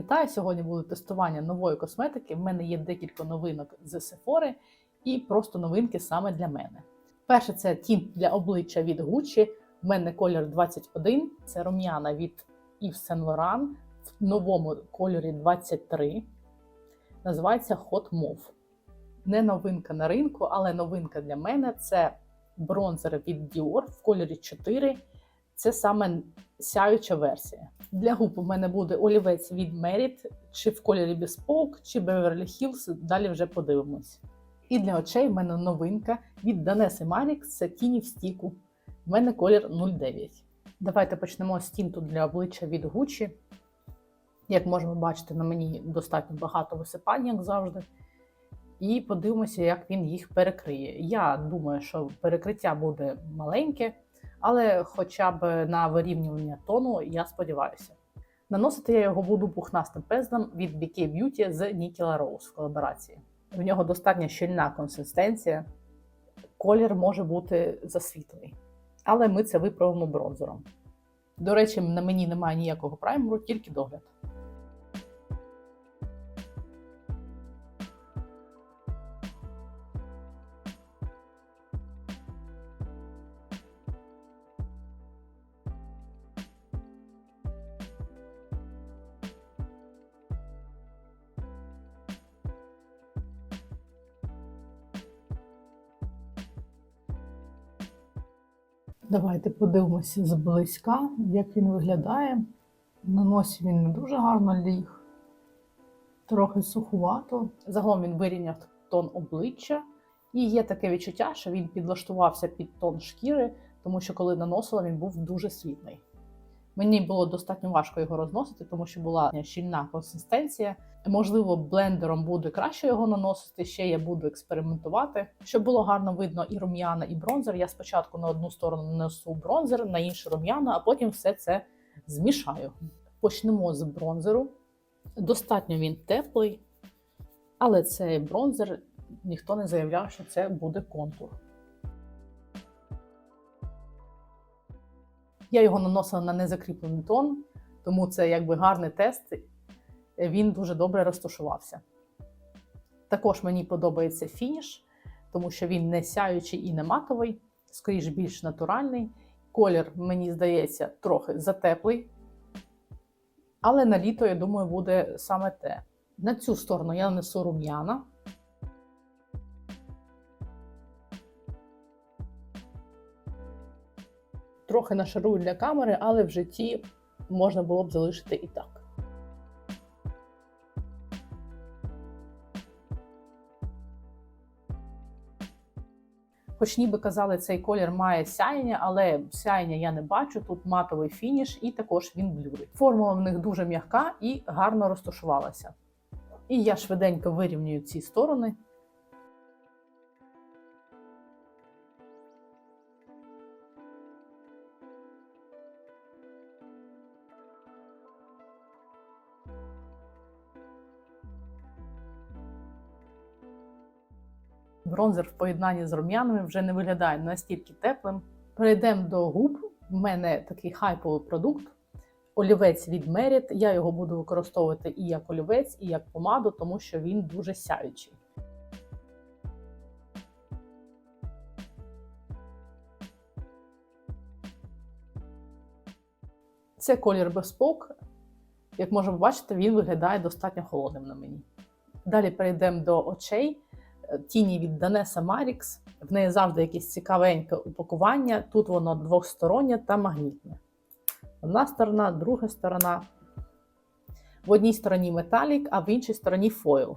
Вітаю! Сьогодні буде тестування нової косметики. В мене є декілька новинок з Sephora і просто новинки саме для мене. Перше це тінт для обличчя від Gucci. В мене колір 21. Це рум'яна від Yves Saint Laurent в новому кольорі 23. Називається Hot Mauve. Не новинка на ринку, але новинка для мене це бронзер від Dior в кольорі 4. Це саме сяюча версія. Для губ у мене буде олівець від Merit, чи в кольорі Bespoke, чи Beverly Hills. Далі вже подивимось. І для очей в мене новинка від Danesse Marix, це тіні в стіку. В мене колір 09. Давайте почнемо з тінту для обличчя від Gucci. Як можемо бачити, на мені достатньо багато висипань, як завжди. І подивимося, як він їх перекриє. Я думаю, що перекриття буде маленьке, але хоча б на вирівнювання тону, я сподіваюся. Наносити я його буду пухнастим пензлем від BK Beauty з Nikola Rose в колаборації. В нього достатньо щільна консистенція, колір може бути засвітлий. Але ми це виправимо бронзером. До речі, на мені немає ніякого праймеру, тільки догляд. Давайте подивимося зблизька, як він виглядає. На носі він не дуже гарно ліг, трохи сухувато. Загалом він вирівняв тон обличчя, і є таке відчуття, що він підлаштувався під тон шкіри, тому що коли наносила, він був дуже світлий. Мені було достатньо важко його розносити, тому що була щільна консистенція. Можливо, блендером буде краще його наносити. Ще я буду експериментувати. Щоб було гарно видно і рум'яна, і бронзер. Я спочатку на одну сторону нанесу бронзер, на іншу рум'яна, а потім все це змішаю. Почнемо з бронзеру. Достатньо він теплий, але цей бронзер ніхто не заявляв, що це буде контур. Я його наносила на незакріплений тон, тому це якби гарний тест. Він дуже добре розташувався. Також мені подобається фініш, тому що він не сяючий і не матовий, скоріш більш натуральний. Колір, мені здається, трохи затеплий. Але на літо, я думаю, буде саме те. На цю сторону я нанесу рум'яна. Трохи нашарую для камери, але в житті можна було б залишити і так. Хоч ніби казали, цей колір має сяєння, але сяєння я не бачу. Тут матовий фініш, і також він блюрить. Формула в них дуже м'яка і гарно розташувалася. І я швиденько вирівнюю ці сторони. Бронзер в поєднанні з рум'янами вже не виглядає настільки теплим. Перейдемо до губ. У мене такий хайповий продукт. Олівець від Merit. Я його буду використовувати і як олівець, і як помаду, тому що він дуже сяючий. Це колір Bespoke. Як можемо бачити, він виглядає достатньо холодним на мені. Далі перейдемо до очей тіні від Danessa Marix. В неї завжди якесь цікавеньке упакування. Тут воно двохстороннє та магнітне. Одна сторона, друга сторона. В одній стороні металік, а в іншій стороні фойл.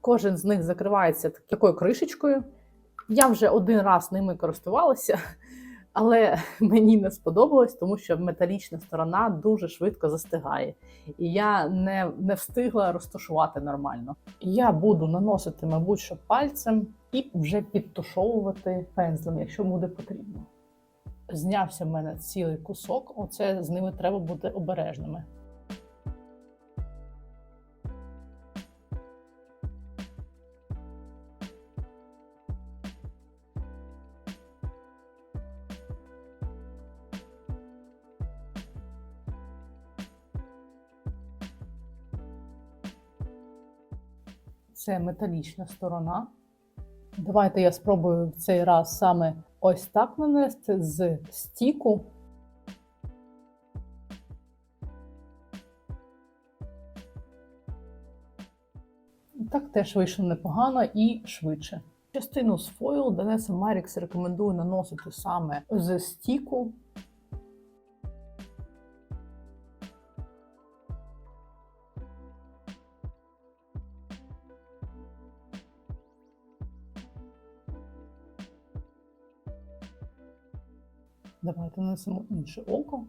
Кожен з них закривається такою кришечкою. Я вже один раз ними користувалася, але мені не сподобалось, тому що металічна сторона дуже швидко застигає. І я не не встигла розташувати нормально. Я буду наносити, мабуть, що пальцем і вже підтушовувати пензлем, якщо буде потрібно. Знявся в мене цілий кусок, оце з ними треба бути обережними. Це металічна сторона. Давайте я спробую в цей раз саме ось так нанести з стіку. Так теж вийшло непогано і швидше. Частину з фойл Данеса Марікс рекомендую наносити саме з стіку. Давайте нанесемо інше око.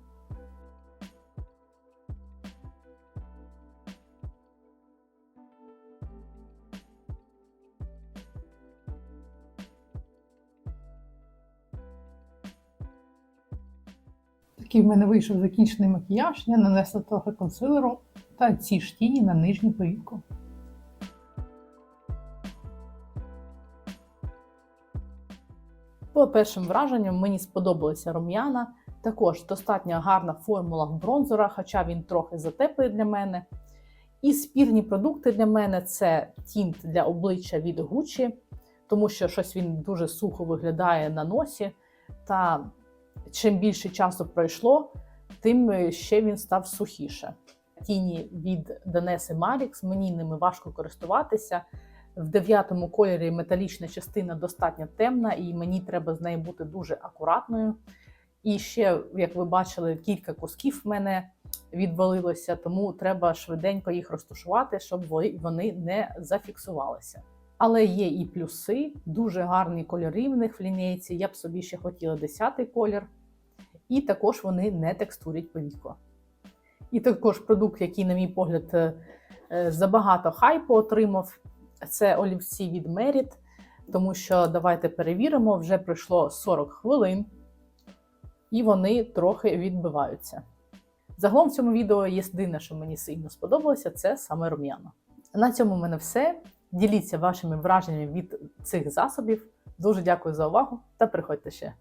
Такий в мене вийшов закінчений макіяж. Я нанесла трохи консилеру та ці ж тіні на нижню повіку. По першим враженням мені сподобалися рум'яна. Також достатньо гарна формула бронзера, хоча він трохи затеплий для мене. І спірні продукти для мене це тінт для обличчя від Gucci, тому що щось він дуже сухо виглядає на носі. Та чим більше часу пройшло, тим ще він став сухіше. Тіні від Данеси Marix, мені ними важко користуватися. В дев'ятому кольорі металічна частина достатньо темна, і мені треба з нею бути дуже акуратною. І ще, як ви бачили, кілька кусків в мене відвалилося, тому треба швиденько їх розташувати, щоб вони не зафіксувалися. Але є і плюси, дуже гарні кольори в них в лінійці. Я б собі ще хотіла 10-й колір. І також вони не текстурять повіко. І також продукт, який, на мій погляд, е, е, забагато хайпу отримав, це олівці від Merit. Тому що давайте перевіримо, вже пройшло 40 хвилин, і вони трохи відбиваються. Загалом в цьому відео єдине, що мені сильно сподобалося, це саме рум'яна. На цьому в мене все. Діліться вашими враженнями від цих засобів. Дуже дякую за увагу та приходьте ще.